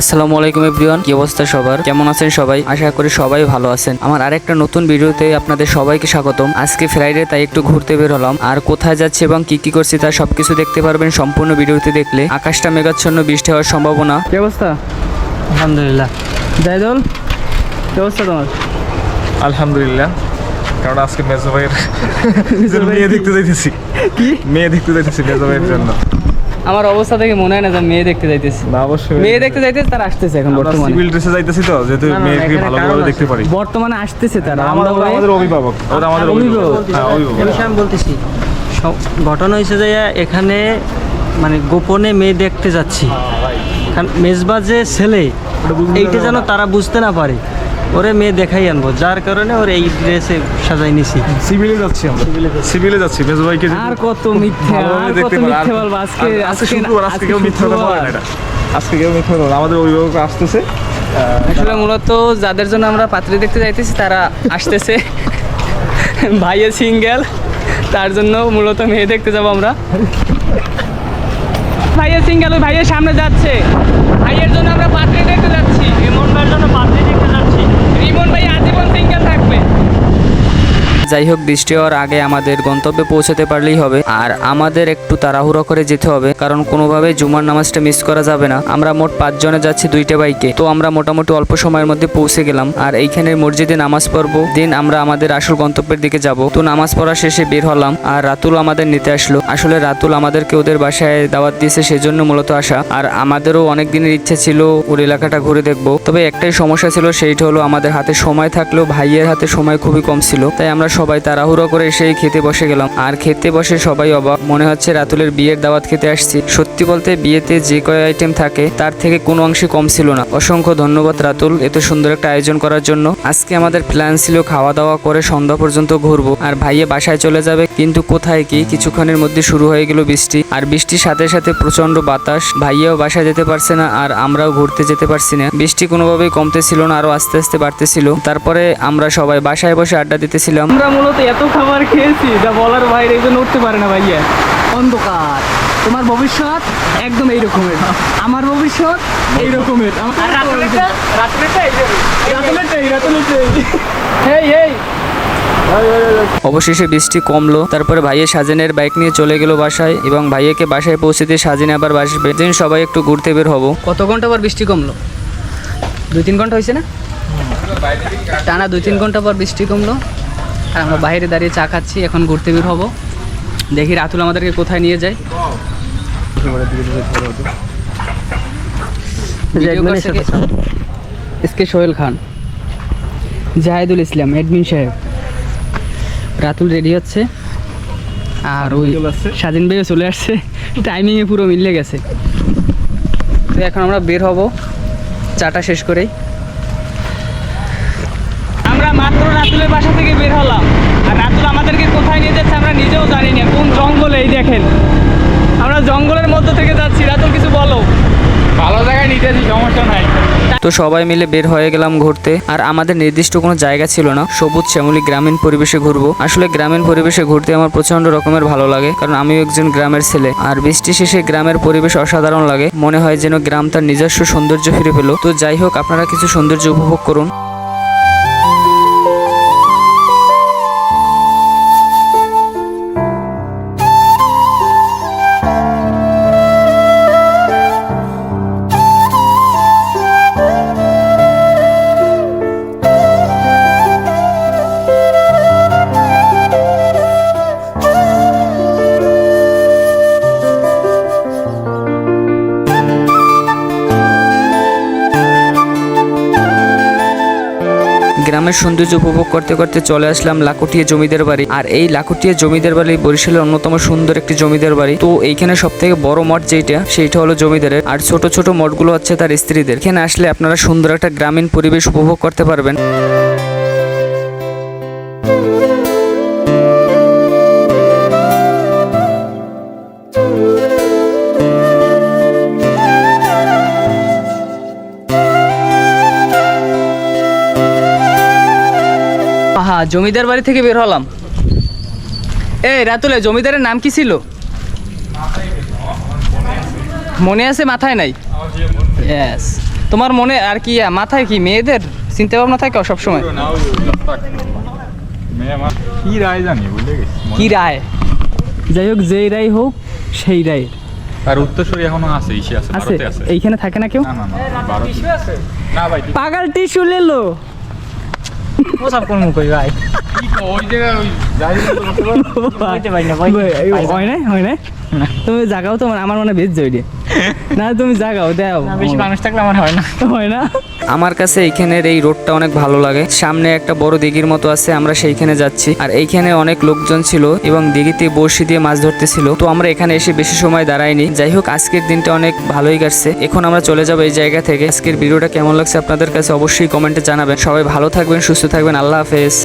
আসসালামু আলাইকুম এভরিওয়ান কি অবস্থা সবার? কেমন আছেন সবাই? আশা করি সবাই ভালো আছেন। আমার আরেকটা নতুন ভিডিওতে আপনাদের সবাইকে স্বাগতম। আজকে ফ্রাইডে তাই একটু ঘুরতে বের হলাম। আর কোথায় যাচ্ছে এবং কি কি করছি তা সবকিছু দেখতে পারবেন সম্পূর্ণ ভিডিওতে দেখলে। আকাশটা মেঘাচ্ছন্ন বৃষ্টি হওয়ার সম্ভাবনা। কি অবস্থা? আলহামদুলিল্লাহ। জায়দুল কি অবস্থা তোমার? আলহামদুলিল্লাহ। কারণ আজকে মেজো ভাইয়ের মেয়ে দেখতে যাইতেছি। কি? মেয়ে দেখতে যাইতেছি মেজো ভাইয়ের জন্য। আমার অবস্থা থেকে মনে হয় না যে মেয়ে দেখতে যাইতেছি। না অবশ্যই। মেয়ে দেখতে যাইতেছে তারা আসতেছে এখন বর্তমানে। সিভিল ড্রেসে যাইতেছি তো যেহেতু মেয়েকে এখানে ভালো করে দেখতে পারি। বর্তমানে আসতেছে তারা। আমরা আমাদের অভিভাবক ওরা আমাদের অভিভাবক? হ্যাঁ অভিভাবক। আমি বলতেছি ঘটনা হয়েছে যে এখানে মানে গোপনে মেয়ে দেখতে যাচ্ছি। কারণ মেজবা যে ছেলে এইটা যেন তারা বুঝতে না পারে। ওরে মেয়ে দেখাই আনব। যার কারণে ওর এই ড্রেসে সাজাই নিছি। সিভিলে যাচ্ছি আমরা। সিভিলে যাচ্ছি। মেজো ভাইকে আর কত মিথ্যে আর কত মিথ্যে বলব? আজকে আজকে শুক্রবার আজকে কেউ মিথ্যা কথা বলে না এটা। আজকে কেউ মিথ্যা কথা আমাদের অভিভাবক আসতেছে। আসলে মূলত যাদের জন্য আমরা পাত্রী দেখতে যাইতেছি তারা আসতেছে। ভাইয়ে সিঙ্গেল তার জন্য মূলত মেয়ে দেখতে যাব আমরা। ভাইয়ে সিঙ্গেল ওই ভাইয়ের সামনে যাচ্ছে। ভাইয়ের জন্য আমরা পাত্রী দেখতে যাচ্ছি। রিমন ভাইয়ের জন্য পাত্রী দেখতে যাচ্ছি রিমন ভাই আজীবন সিঙ্গেল থাকবে যাই হোক, বৃষ্টি হওয়ার আগে আমাদের গন্তব্যে পৌঁছাতে পারলেই হবে। আর আমাদের একটু তাড়াহুড়ো করে যেতে হবে, কারণ কোনোভাবে জুমার নামাজটা মিস করা যাবে না। আমরা মোট পাঁচজনে যাচ্ছি দুইটা বাইকে তো আমরা মোটামুটি অল্প সময়ের মধ্যে পৌঁছে গেলাম। আর এইখানে মসজিদে নামাজ পড়ব। দিন আমরা আমাদের আসল গন্তব্যের দিকে যাব। তো নামাজ পড়া শেষে বের হলাম। আর রাতুল আমাদের নিতে আসলো। আসলে রাতুল আমাদেরকে ওদের বাসায় দাওয়াত দিয়েছে, সেজন্য মূলত আসা। আর আমাদেরও অনেক দিনের ইচ্ছা ছিল ওর এলাকাটা ঘুরে দেখব। তবে একটাই সমস্যা ছিল, সেইটা হলো আমাদের হাতে সময় থাকলেও ভাইয়ের হাতে সময় খুবই কম ছিল। তাই আমরা সবাই তাড়াহুড়ো করে সেই খেতে বসে গেলাম। আর খেতে বসে সবাই অবাক। মনে হচ্ছে রাতুলের বিয়ের দাওয়াত খেতে আসছি। সত্যি বলতে বিয়েতে যে কয় আইটেম থাকে, তার থেকে কোনো অংশে কম ছিল না। অসংখ্য ধন্যবাদ রাতুল এত সুন্দর একটা আয়োজন করার জন্য। আজকে আমাদের প্ল্যান ছিল খাওয়া দাওয়া করে সন্ধ্যা পর্যন্ত ঘুরবো। আর ভাইয়ে বাসায় চলে যাবে, কিন্তু কোথায় কি কিছুক্ষণের মধ্যে শুরু হয়ে গেল বৃষ্টি। আর বৃষ্টির সাথে সাথে প্রচণ্ড বাতাস। ভাইয়াও বাসায় যেতে পারছে না, আর আমরাও ঘুরতে যেতে পারছি না। বৃষ্টি কোনোভাবেই কমতেছিল না, আরও আস্তে আস্তে বাড়তেছিল। তারপরে আমরা সবাই বাসায় বসে আড্ডা দিতেছিলাম। আমরা মূলত এত খাবার খেয়েছি যা বলার বাইরে এই জন্য উঠতে পারে না ভাইয়া। অন্ধকার। তোমার ভবিষ্যৎ একদম এই রকমের আমার ভবিষ্যৎ এই রকমের অবশেষে বৃষ্টি কমলো তারপরে ভাইয়ের সাজেনের বাইক নিয়ে চলে গেল বাসায় এবং ভাইয়াকে বাসায় পৌঁছে দিয়ে সাজেন আবার বাসবে। দিন সবাই একটু ঘুরতে বের হব। কত ঘণ্টা পর বৃষ্টি কমলো? দুই তিন ঘণ্টা হয়েছে না? টানা দুই তিন ঘণ্টা পর বৃষ্টি কমলো। আর আমরা বাইরে দাঁড়িয়ে চা খাচ্ছি এখন ঘুরতে বের হব। দেখি রাতুল আমাদেরকে কোথায় নিয়ে যায়? এসকে সোহেল খান। জাহেদুল ইসলাম এডমিন সাহেব। রাতুল রেডি হচ্ছে। আর ওই স্বাধীন ভাইও চলে আসছে। টাইমিংয়ে পুরো মিলে গেছে। তো এখন আমরা বের হব। চাটা শেষ করেই। আমরা মাত্র রাতুলের বাসা থেকে বের হলাম। আর রাতুল আমাদেরকে কোথায় নিয়ে যাচ্ছে আমরা নিজেও জানি না। কোন জঙ্গলে এই দেখেন। আমরা জঙ্গলের মধ্য থেকে যাচ্ছি। রাতুল কিছু বলো। ভালো জায়গায় নিতেছি সমস্যা নাই। তো সবাই মিলে বের হয়ে গেলাম ঘুরতে। আর আমাদের নির্দিষ্ট কোনো জায়গা ছিল না। সবুজ শ্যামলী গ্রামীণ পরিবেশে ঘুরবো। আসলে গ্রামীণ পরিবেশে ঘুরতে আমার প্রচণ্ড রকমের ভালো লাগে। কারণ আমিও একজন গ্রামের ছেলে। আর বৃষ্টি শেষে গ্রামের পরিবেশ অসাধারণ লাগে। মনে হয় যেন গ্রাম তার নিজস্ব সৌন্দর্য ফিরে পেল। তো যাই হোক আপনারা কিছু সৌন্দর্য উপভোগ করুন। গ্রামের সৌন্দর্য উপভোগ করতে করতে চলে আসলাম লাকুটিয়া জমিদার বাড়ি। আর এই লাকুটিয়া জমিদার বাড়ি বরিশালের অন্যতম সুন্দর একটি জমিদার বাড়ি। তো এইখানে সব থেকে বড় মঠ যেটা সেইটা হলো জমিদারের। আর ছোট ছোট মঠগুলো হচ্ছে তার স্ত্রীদের। এখানে আসলে আপনারা সুন্দর একটা গ্রামীণ পরিবেশ উপভোগ করতে পারবেন। জমিদার বাড়ি থেকে বের হলাম। এই রাতুলে জমিদারের নাম কি ছিল? মনে আছে? মাথায় নাই? ইয়েস তোমার মনে আর কি মাথায় কি? মেয়েদের চিন্তা ভাবনা থাকে সবসময় কি রায় জানি বুঝলে কি রায়? যাই হোক যেই রায় হোক সেই রায় আর উত্তরসূরি এখনও আছে ইসে আছে আছে? এইখানে থাকে না কেউ? না না না পাগল টিস্যু লেলো। ওসব কোন মুখ ভাই ওই জায়গায় ওই যাই বলতে পারি না না না। তুমি জাগাও তো আমার মনে বেশ জড়ি না তুমি জাগাও দাও। বেশি মানুষ থাকলে আমার হয় না। হয় না? আমার কাছে এইখানের এই রোডটা অনেক ভালো লাগে। সামনে একটা বড় দিঘির মতো আছে আমরা সেইখানে যাচ্ছি। আর এইখানে অনেক লোকজন ছিল এবং দিঘিতে বড়শি দিয়ে মাছ ধরতেছিল। তো আমরা এখানে এসে বেশি সময় দাঁড়াইনি। যাই হোক আজকের দিনটা অনেক ভালোই কাটছে। এখন আমরা চলে যাব এই জায়গা থেকে। আজকের ভিডিওটা কেমন লাগছে আপনাদের কাছে অবশ্যই কমেন্টে জানাবেন। সবাই ভালো থাকবেন সুস্থ থাকবেন আল্লাহ হাফেজ।